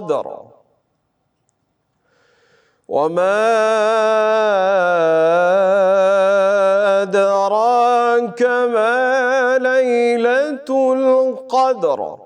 القدر. وما أدراك ما ليلة القدر.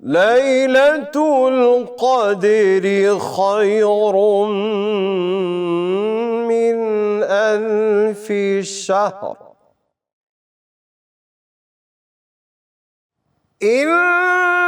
ليلة القدر خير من ألف شهر. إنا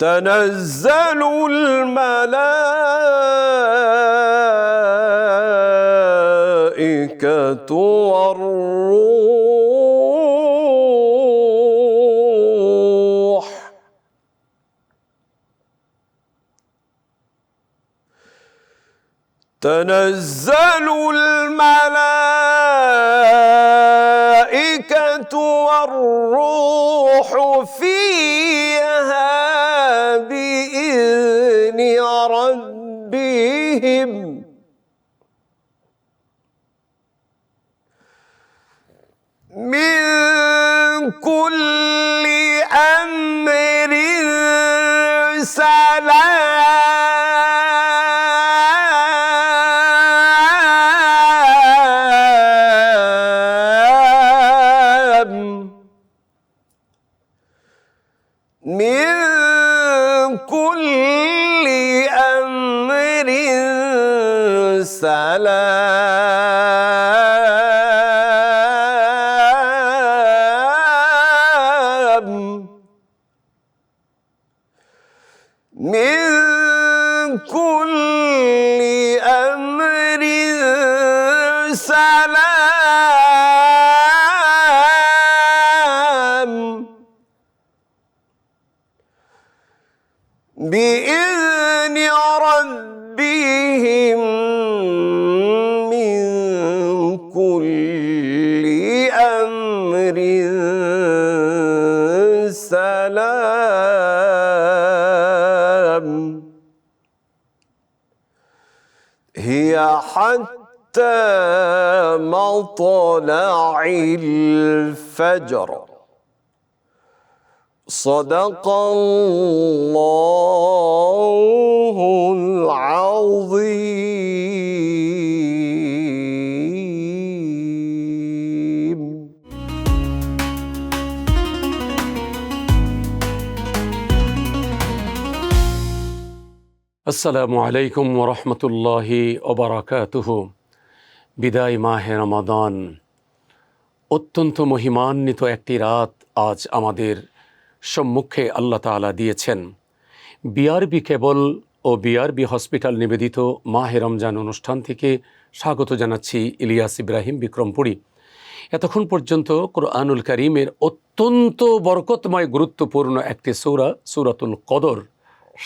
تنزل الملائكة والروح. تنزل الملائكة والروح ربهم من كل أمر سلام سلام من كل أمر سلام. بإذن هي حتى مطلع الفجر. صدق الله العظيم. আসসালামু আলাইকুম ওরহমতুল্লাহি ওবরাকাতুহ। বিদায় মাহে রমাদান। অত্যন্ত মহিমান্বিত একটি রাত আজ আমাদের সম্মুখে আল্লাহ তাআলা দিয়েছেন। বিআরবি কেবল ও বিআরবি হসপিটাল নিবেদিত মাহে রমজান অনুষ্ঠান থেকে স্বাগত জানাচ্ছি ইলিয়াস ইব্রাহিম বিক্রমপুরী। এতক্ষণ পর্যন্ত কোরআনুল করিমের অত্যন্ত বরকতময় গুরুত্বপূর্ণ একটি সৌরা, সূরাতুল কদর।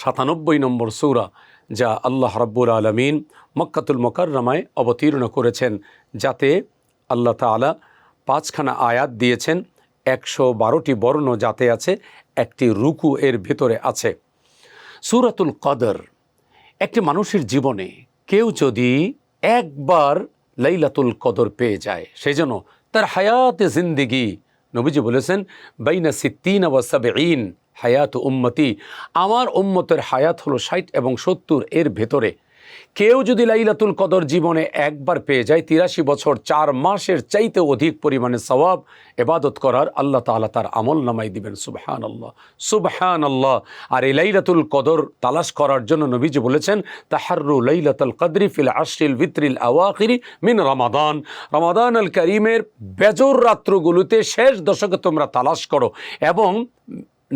সাতানব্বই নম্বর সৌরা, যা আল্লাহ রাব্বুল আলমিন মক্কাতুল মোকাররমায় অবতীর্ণ করেছেন, যাতে আল্লাহ তাআলা পাঁচখানা আয়াত দিয়েছেন, একশো বারোটি বর্ণ যাতে আছে, একটি রুকু এর ভেতরে আছে। সূরাতুল কদর, একটি মানুষের জীবনে কেউ যদি একবার লাইলাতুল কদর পেয়ে যায় সেই জন্য তার হায়াতে জিন্দিগি, নবীজি বলেছেন, বাইনা সিদ্দিন ওয়াসাবেইন হায়াত উম্মতি। আমার উম্মতের হায়াত হলো ষাট এবং সত্তর এর ভেতরে। কেউ যদি লাইলাতুল কদর জীবনে একবার পেয়ে যায়, তিরাশি বছর চার মাসের চাইতে অধিক পরিমাণে সওয়াব এবাদত করার আল্লাহ তাআলা তার আমল নামাই দিবেন সুবহান আল্লাহ সুবহান আল্লাহ আর এই লাইলাতুল কদর তালাশ করার জন্য নবীজি বলেছেন তাহারু লাইলাতুল কদরি ফিল আশরিল ভিত্রিল আওয়াখিরি মিন রমাদান। রমাদান আল করিমের বেজর রাত্রগুলোতে শেষ দশকে তোমরা তালাশ করো এবং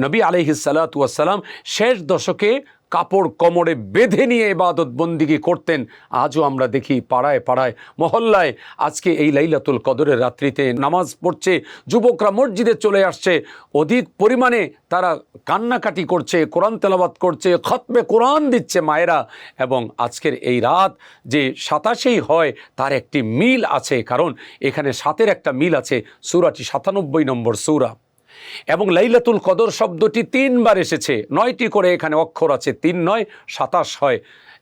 নবী আলহিসাল্লাম শেষ দশকে কাপড় কোমরে বেঁধে নিয়ে এবাদত বন্দিগি করতেন। আজও আমরা দেখি পাড়ায় পাড়ায়, মহল্লায় আজকে এই লাইলাতুল কদরের রাত্রিতে নামাজ পড়ছে, যুবকরা মসজিদে চলে আসছে। অধিক পরিমাণে তারা কান্নাকাটি করছে, কোরআন তেলাবাত করছে, খতমে কোরআন দিচ্ছে মায়েরা এবং আজকের এই রাত যে সাতাশেই হয় তার একটি মিল আছে, কারণ এখানে সাতের একটা মিল আছে, সুরাটি সাতানব্বই নম্বর সুরা। এবং লাইলাতুল কদর শব্দটি তিনবার এসেছে। নয়টি করে এখানে অক্ষর আছে, তিন নয়, সাতাশ হয়।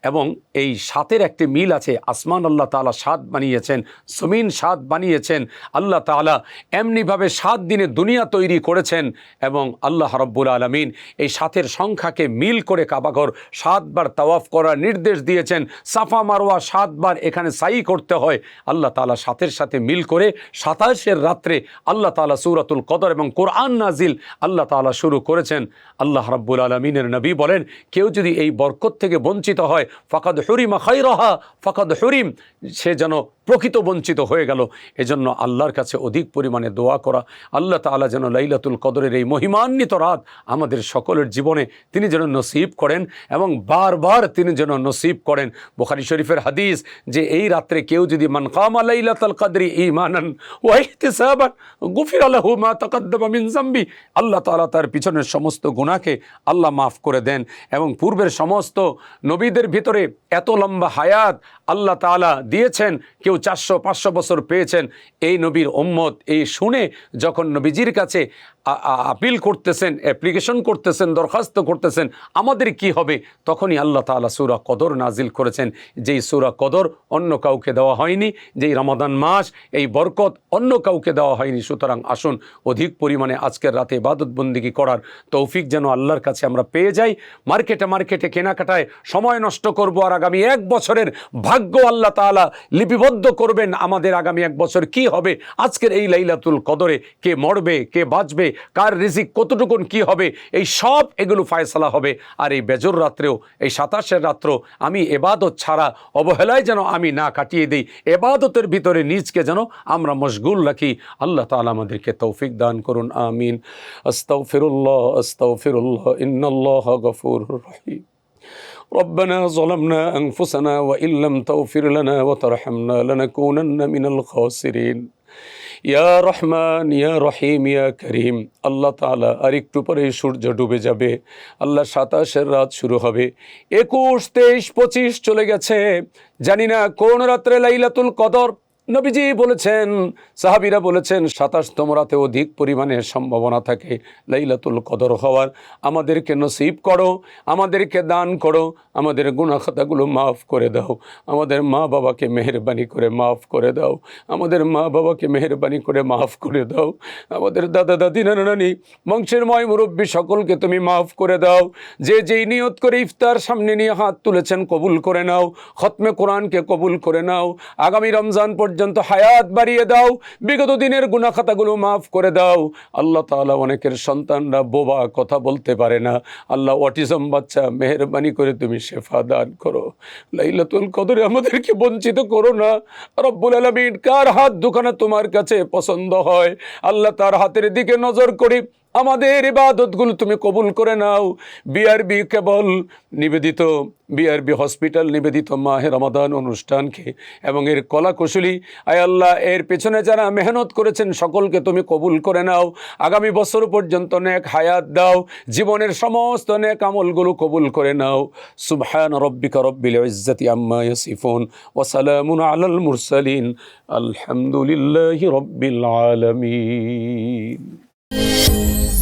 এবং এই সাতের একটি মিল আছে। আসমান আল্লাহ তাআলা সাত বানিয়েছেন, জমিন সাত বানিয়েছেন। আল্লাহ তাআলা এমনিভাবে সাত দিনে দুনিয়া তৈরি করেছেন এবং আল্লাহ রব্বুল আলমিন এই সাতের সংখ্যাকে মিল করে কাবাঘর সাতবার তাওয়াফ করার নির্দেশ দিয়েছেন। সাফা মারোয়া সাতবার এখানে সাই করতে হয়। আল্লাহ তাআলা সাতের সাথে মিল করে সাতাশের রাত্রে আল্লাহ তাআলা সূরাতুল কদর এবং কোরআন নাজিল আল্লাহ তাআলা শুরু করেছেন। আল্লাহ রাব্বুল আলমিনের নবী বলেন, কেউ যদি এই বরকত থেকে বঞ্চিত হয় fakat hurime hayraha fakat hurim. Şey cano প্রকৃত বঞ্চিত হয়ে গেল। এজন্য আল্লাহর কাছে অধিক পরিমাণে দোয়া করা। আল্লাহ তাআলা যেন লাইলাতুল কদরের এই মহিমান্বিত রাত আমাদের সকলের জীবনে তিনি যেন নসিব করেন এবং বারবার তিনি যেন নসিব করেন। বোখারি শরীফের হাদিস যে এই রাত্রে কেউ যদি মান কামা লাইলাতুল কদরি ঈমানান ওয়া ইহতিসাবান গুফির লাহু মা তাকাদ্দামা মিন আল্লাহ তাআলা তার পিছনের সমস্ত গুনাহকে আল্লাহ মাফ করে দেন এবং পূর্বের সমস্ত নবীদের ভিতরে এত লম্বা হায়াত আল্লাহ তাআলা দিয়েছেন। কেউ চারশো পাঁচশো বছর পেয়েছেন এই নবীর ওম্মত এই শুনে যখন নবীজির কাছে আপিল করতেছেন অ্যাপ্লিকেশন করতেছেন, দরখাস্ত করতেছেন, আমাদের কি হবে? তখনই আল্লাহ তাআলা সূরা কদর নাজিল করেছেন। যেই সূরা কদর অন্য কাউকে দেওয়া হয়নি, যেই রমাদান মাস, এই বরকত অন্য কাউকে দেওয়া হয়নি। সুতরাং আসুন, অধিক পরিমাণে আজকের রাতে ইবাদত বন্দিগি করার তৌফিক যেন আল্লাহর কাছে আমরা পেয়ে যাই। মার্কেটে মার্কেটে, কেনাকাটায় সময় নষ্ট করব আর আগামী এক বছরের ভাগ্য আল্লাহ তাআলা লিপিবদ্ধ করবেন। আমাদের আগামী এক বছর কি হবে? আজকের এই লাইলাতুল কদরে কে মরবে, কে বাঁচবে কার রিজিক কতটুকুন কি হবে এই সব এগুলো ফায়সালা হবে আর এই বেজর রাত্রেও এই সাতাশের রাত্র আমি এবাদত ছাড়া অবহেলায় যেন আমি না কাটিয়ে দিই এবাদতের ভিতরে নিজকে যেন আমরা মশগুল রাখি আল্লাহ তাআলা আমাদেরকে তৌফিক দান করুন আমিন আস্তাগফিরুল্লাহ আস্তাগফিরুল্লাহ ইন্নাল্লাহ গফুরুর রহিম ربنا ظلمنا أنفسنا وإن لم تغفر لنا وترحمنا لنكونن من الخاسرين ইয়া রহমান, ইয়া রহিম, ইয়া করিম। আল্লাহ তালা আর একটু পরে সূর্য ডুবে যাবে। আল্লাহ সাতাশের রাত শুরু হবে। একুশ, তেইশ, পঁচিশ চলে গেছে। জানি না কোন রাত্রে লাইলাতুল কদর। নবীজি বলেছেন, সাহাবিরা বলেছেন, সাতাশতম রাতে অধিক পরিমাণে সম্ভাবনা থাকে লাইলাতুল কদর হওয়ার। আমাদেরকে নসিব করো, আমাদেরকে দান করো, আমাদের গুণাখাতাগুলো মাফ করে দাও, আমাদের মা বাবাকে মেহরবানি করে মাফ করে দাও, আমাদের মা বাবাকে মেহরবানি করে মাফ করে দাও, আমাদের দাদা, দাদি, নানা, নানি, বংশের ময় মুরব্বী সকলকে তুমি মাফ করে দাও, যে যেই নিয়ত করে ইফতার সামনে নিয়ে হাত তুলেছেন কবুল করে নাও, খতমে কোরআনকে কবুল করে নাও, আগামী রমজান পর্যন্ত হায়াত বাড়িয়ে দাও, বিগত দিনের গুণাখাতাগুলো মাফ করে দাও। আল্লাহ তাআলা অনেকের সন্তানরা বোবা কথা বলতে পারে না। আল্লাহ অটিজম বাচ্চা মেহরবানি করে তুমি শেফা দান করো। লাইলাতুল কদরে আমাদেরকে বঞ্চিত করো না। রব্বুল আলমিন কার হাত দুখানা তোমার কাছে পছন্দ হয়? আল্লাহ তার হাতের দিকে নজর করি। আমাদের ইবাদতগুলো তুমি কবুল করে নাও। বিআরবি কেবল নিবেদিত বিআরবি হসপিটাল নিবেদিত মাহে রমাদান অনুষ্ঠানকে এবং এর কলা কুশলী আয় আল্লাহ, এর পেছনে যারা মেহনত করেছেন সকলকে তুমি কবুল করে নাও। আগামী বছর পর্যন্ত নেক হায়াত দাও। জীবনের সমস্ত নেক আমলগুলো কবুল করে নাও। সুবহান রব্বিকা রব্বিল ইজ্জাতি আম্মা ইয়াসিফুন ওয়া সালামুন আলাল মুরসালিন। আলহামদুলিল্লাহি রব্বিল আলামিন। 嗯。